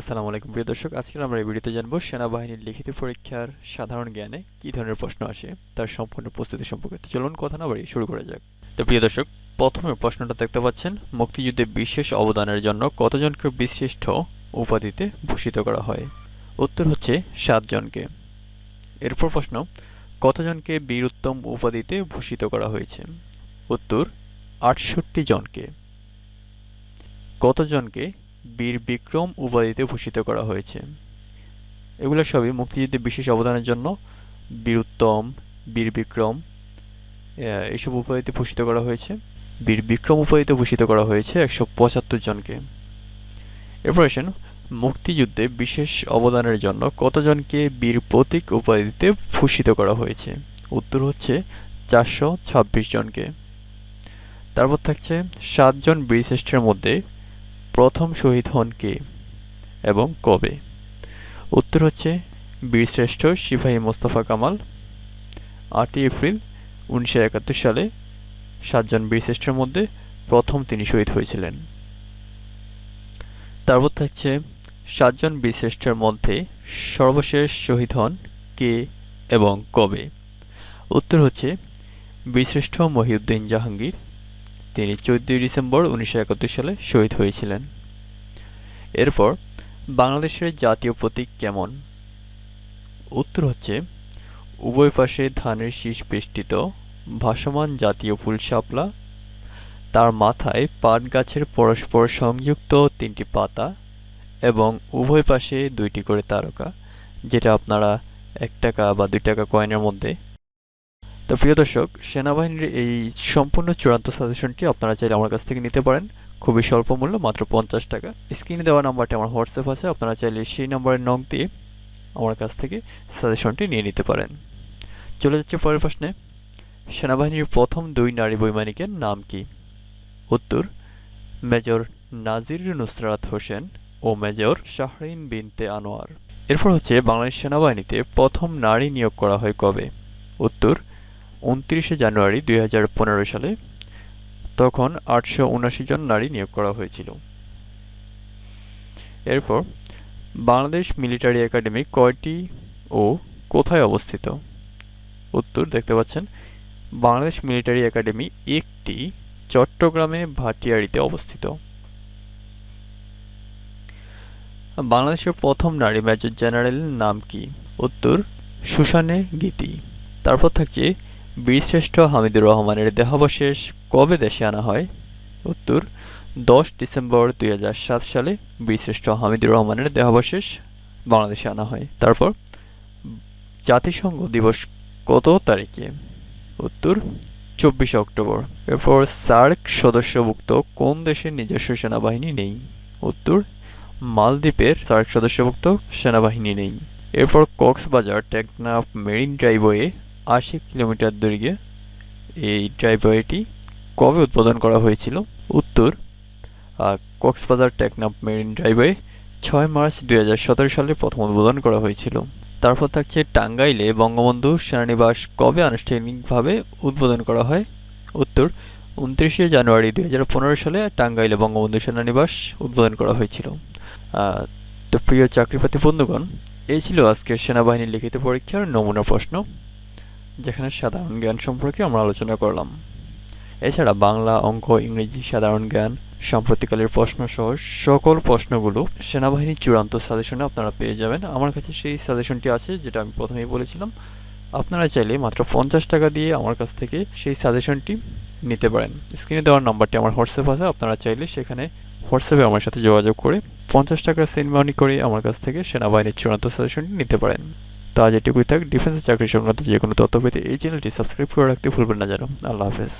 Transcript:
আসসালামু আলাইকুম, প্রিয় দর্শক। আজকে আমরা এই ভিডিওতে জানব সেনাবাহিনীর লিখিত পরীক্ষার সাধারণ জ্ঞানে কী ধরনের প্রশ্ন আসে, তার সম্পূর্ণ প্রস্তুতি সম্পর্কে। চলুন কথা না বাড়ি শুরু করা যাক। তো প্রিয় দর্শক, প্রথমে প্রশ্নটা দেখতে পাচ্ছেন, মুক্তিযুদ্ধে বিশেষ অবদানের জন্য কতজনকে বিশিষ্ট উপাধিতে ভূষিত করা হয়? উত্তর হচ্ছে সাতজনকে। এরপর প্রশ্ন, কতজনকে বীরুত্তম উপাধিতে ভূষিত করা হয়েছে? উত্তর, আটষট্টি জনকে। কতজনকে বীর বিক্রম উপাধিতে ভূষিত করা হয়েছে। এগুলো সবই মুক্তিযুদ্ধে বিশেষ অবদানের জন্য বীরুত্তম বীর বিক্রম আহ, এইসব উপাধিতে ভূষিত করা হয়েছে। বীর বিক্রম উপাধিতে ভূষিত করা হয়েছে একশো পঁচাত্তর জনকে। এরপর আসেন মুক্তিযুদ্ধে বিশেষ অবদানের জন্য কতজনকে বীর প্রতীক উপাধিতে ভূষিত করা হয়েছে? উত্তর হচ্ছে চারশো ছাব্বিশ জনকে। তারপর থাকছে সাতজন বীরশ্রেষ্ঠের মধ্যে প্রথম শহীদ হন কে এবং কবে? উত্তর হচ্ছে বীরশ্রেষ্ঠ সিপাহী মোস্তফা কামাল, আটই এপ্রিল উনিশশো একাত্তর সালে সাতজন বীরশ্রেষ্ঠের মধ্যে প্রথম তিনি শহীদ হয়েছিলেন। তারপর থাকছে সাতজন বীরশ্রেষ্ঠের মধ্যে সর্বশেষ শহীদ হন কে এবং কবে? উত্তর হচ্ছে বীরশ্রেষ্ঠ মহিউদ্দিন জাহাঙ্গীর তিনি চোদ্দই ডিসেম্বর উনিশশো একাত্তর সালে শহীদ হয়েছিলেন। এরপর বাংলাদেশের জাতীয় প্রতীক কেমন? উত্তর হচ্ছে, উভয় পাশে ধানের শীষ বেষ্টিত, ভাসমান জাতীয় ফুল শাপলা, তার মাথায় পাট গাছের পরস্পর সংযুক্ত তিনটি পাতা এবং উভয় পাশে দুইটি করে তারকা, যেটা আপনারা এক টাকা বা দুই টাকা কয়েনের মধ্যে তো প্রিয় দর্শক, সেনাবাহিনীর এই সম্পূর্ণ চূড়ান্ত সাজেশনটি আপনারা চাইলে আমার কাছ থেকে নিতে পারেন। খুবই স্বল্প মূল্য, মাত্র পঞ্চাশ টাকা। স্ক্রিনে দেওয়া নাম্বারটি আমার হোয়াটসঅ্যাপ আছে, আপনারা চাইলে সেই নাম্বারের নং দিয়ে আমার কাছ থেকে সাজেশনটি নিয়ে নিতে পারেন। চলে যাচ্ছে পরের প্রশ্নে। সেনাবাহিনীর প্রথম দুই নারী বৈমানিকের নাম কি? উত্তর, মেজর নাজির নুসরাত হোসেন ও মেজর শাহরিন বিনতে আনোয়ার। এরপর হচ্ছে বাংলাদেশ সেনাবাহিনীতে প্রথম নারী নিয়োগ করা হয় কবে? উত্তর উনত্রিশে জানুয়ারি দুই হাজার পনেরো সালে তখন আটশো জন নারী নিয়োগ করা হয়েছিল। এরপর বাংলাদেশ মিলিটারি একাডেমি কয়টি ও কোথায় অবস্থিত? উত্তর দেখতে পাচ্ছেন, বাংলাদেশ মিলিটারি একাডেমি একটি চট্টগ্রামে ভাটিয়ারিতে অবস্থিত। বাংলাদেশের প্রথম নারী মেজর জেনারেলের নাম কি? উত্তর সুসানে গীতি। তারপর থাকছে বীরশ্রেষ্ঠ হামিদুর রহমানের দেহাবশেষ কবে দেশে আনা হয়? উত্তর, দশ ডিসেম্বর দুই হাজার সাত সালে বীরশ্রেষ্ঠ হামিদুর রহমানের দেহাবশেষ বাংলাদেশে আনা হয়। তারপর, জাতিসংঘ দিবস কত তারিখে? উত্তর, চব্বিশে অক্টোবর। এরপর, সার্ক সদস্যভুক্ত কোন দেশের নিজস্ব সেনাবাহিনী নেই? উত্তর, মালদ্বীপের সার্ক সদস্যভুক্ত সেনাবাহিনী নেই। এরপর, কক্সবাজার টেকনাফ মেরিন ড্রাইভওয়ে আশি কিলোমিটার দৈর্ঘ্যে এই ড্রাইভওয়েটি কবে উদ্বোধন করা হয়েছিল? উত্তর কক্সবাজার টেকনাফ মেরিন ড্রাইভওয়ে ছয় মার্চ দু হাজার সতেরো সালে প্রথম উদ্বোধন করা হয়েছিল। তারপর থাকছে টাঙ্গাইলে বঙ্গবন্ধু সেনানিবাস কবে আনুষ্ঠানিকভাবে উদ্বোধন করা হয়? উত্তর, উনত্রিশে জানুয়ারি দুই হাজার পনেরো সালে টাঙ্গাইলে বঙ্গবন্ধু সেনানিবাস উদ্বোধন করা হয়েছিল। তো প্রিয় চাকরিপ্রার্থী বন্ধুগণ এই ছিল আজকের সেনাবাহিনীর লিখিত পরীক্ষার নমুনা প্রশ্ন। যেখানে সাধারণ জ্ঞান সম্পর্কে আমরা আলোচনা করলাম। এছাড়া বাংলা, অঙ্ক, ইংরেজি সাধারণ জ্ঞান সাম্প্রতিকালের প্রশ্ন সহ সকল প্রশ্নগুলো সেনাবাহিনীর চূড়ান্ত সাজেশনে আপনারা পেয়ে যাবেন। আমার কাছে সেই সাজেশনটি আছে, যেটা আমি প্রথমেই বলেছিলাম। আপনারা চাইলে মাত্র পঞ্চাশ টাকা দিয়ে আমার কাছ থেকে সেই সাজেশনটি নিতে পারেন। স্ক্রিনে দেওয়ার নাম্বারটি আমার হোয়াটসঅ্যাপ আছে, আপনারা চাইলে সেখানে হোয়াটসঅ্যাপে আমার সাথে যোগাযোগ করে পঞ্চাশ টাকা সেন্ড মানি করে আমার কাছ থেকে সেনাবাহিনীর চূড়ান্ত সাজেশনটি নিতে পারেন। তো আজ থাক। ডিফেন্সের চাকরি সংক্রান্ত যে কোনো তথ্য পেতে এই চ্যানেলটি সাবস্ক্রাইব করে রাখতে ভুলবেন না যেন আল্লাহ হাফেজ।